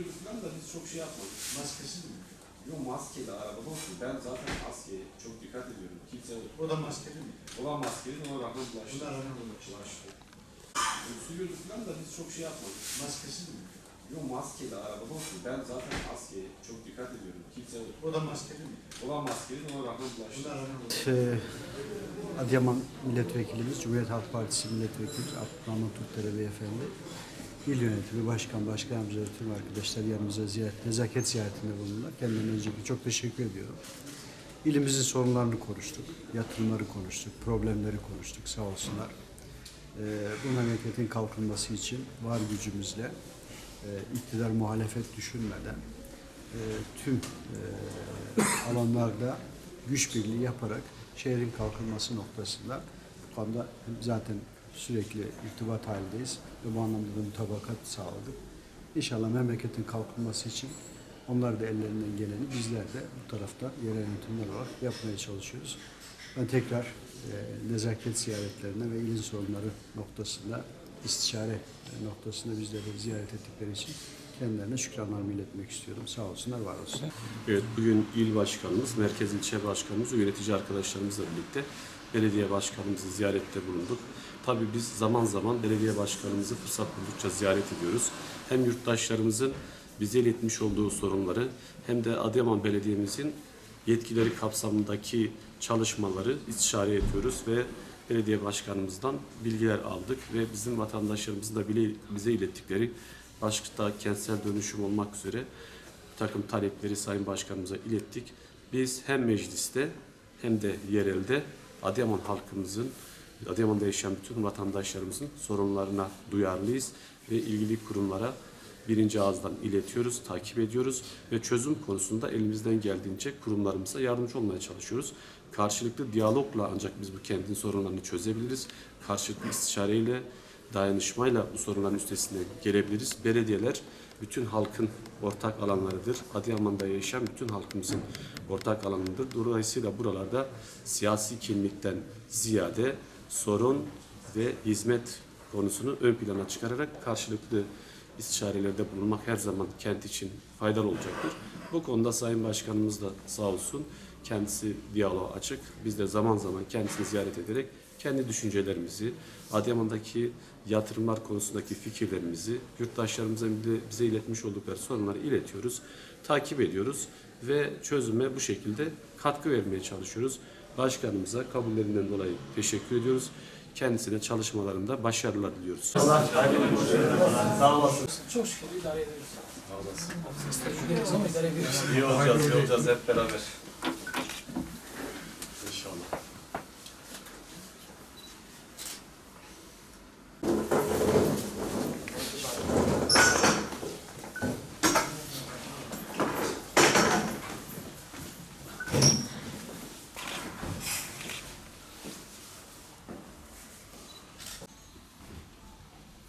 Öksürüyordu falan da biz çok şey yapmadık. Maskesiz mi? Yok maskeli arabada olsun. Ben zaten maskeye çok dikkat ediyorum. Kimse O da maskeli mi? olan maskeli ona rağmen bulaştı. Buna rağmen bulaştı. Öksürüyordu falan da biz çok şey yapmadık. Maskesiz mi? Yok maskeli arabada olsun. Ben zaten maskeye çok dikkat ediyorum. Kimse O da maskeli mi? olan maskeli ona rağmen bulaştı. Buna rağmen bulaştı. Ee, Adıyaman Milletvekilimiz, Cumhuriyet Halk Partisi Milletvekili Abdurrahman Tuttere Beyefendi, İl Yönetimi, Başkan, Başkan Yardımcıları, tüm arkadaşlar yanımıza ziyaret, nezaket ziyaretinde bulundular. Kendilerine öncelikle çok teşekkür ediyorum. İlimizin sorunlarını konuştuk, yatırımları konuştuk, problemleri konuştuk sağ olsunlar. Ee, bu memleketin kalkınması için var gücümüzle, e, iktidar muhalefet düşünmeden e, tüm e, alanlarda güç birliği yaparak şehrin kalkınması noktasında bu konuda zaten sürekli irtibat halindeyiz ve bu anlamda da mutabakat sağladık. İnşallah memleketin kalkınması için onlar da ellerinden geleni bizler de bu tarafta yerel yönetimler olarak yapmaya çalışıyoruz. Ben tekrar e, nezaket ziyaretlerine ve ilin sorunları noktasında istişare e, noktasında bizleri ziyaret ettikleri için kendilerine şükranlarımı iletmek istiyorum. Sağ olsunlar, var olsun. Evet, bugün il başkanımız, merkez ilçe başkanımız yönetici arkadaşlarımızla birlikte belediye başkanımızı ziyarette bulunduk. Tabii biz zaman zaman belediye başkanımızı fırsat buldukça ziyaret ediyoruz. Hem yurttaşlarımızın bize iletmiş olduğu sorunları hem de Adıyaman Belediye'mizin yetkileri kapsamındaki çalışmaları istişare ediyoruz ve belediye başkanımızdan bilgiler aldık ve bizim vatandaşlarımızın da bize ilettikleri başta kentsel dönüşüm olmak üzere bir takım talepleri Sayın Başkanımıza ilettik. Biz hem mecliste hem de yerelde Adıyaman halkımızın, Adıyaman'da yaşayan bütün vatandaşlarımızın sorunlarına duyarlıyız ve ilgili kurumlara birinci ağızdan iletiyoruz, takip ediyoruz ve çözüm konusunda elimizden geldiğince kurumlarımıza yardımcı olmaya çalışıyoruz. Karşılıklı diyalogla ancak biz bu kentin sorunlarını çözebiliriz. Karşılıklı istişareyle, dayanışmayla bu sorunların üstesinden gelebiliriz. Belediyeler bütün halkın ortak alanlarıdır. Adıyaman'da yaşayan bütün halkımızın ortak alanıdır. Dolayısıyla buralarda siyasi kimlikten ziyade sorun ve hizmet konusunu ön plana çıkararak karşılıklı istişarelerde bulunmak her zaman kent için faydalı olacaktır. Bu konuda Sayın Başkanımız da sağ olsun kendisi diyaloğa açık. Biz de zaman zaman kendisini ziyaret ederek kendi düşüncelerimizi, Adıyaman'daki yatırımlar konusundaki fikirlerimizi, yurttaşlarımızın bize- bize iletmiş oldukları sorunları iletiyoruz, takip ediyoruz ve çözüme bu şekilde katkı vermeye çalışıyoruz. Başkanımıza kabullerinden dolayı teşekkür ediyoruz. Kendisine çalışmalarında başarılar diliyoruz. Çok şükür idare ediyoruz. Sağ olasın. Tecrübeliyiz ama idare ediyoruz. İyi olacağız, iyi olacağız hep beraber.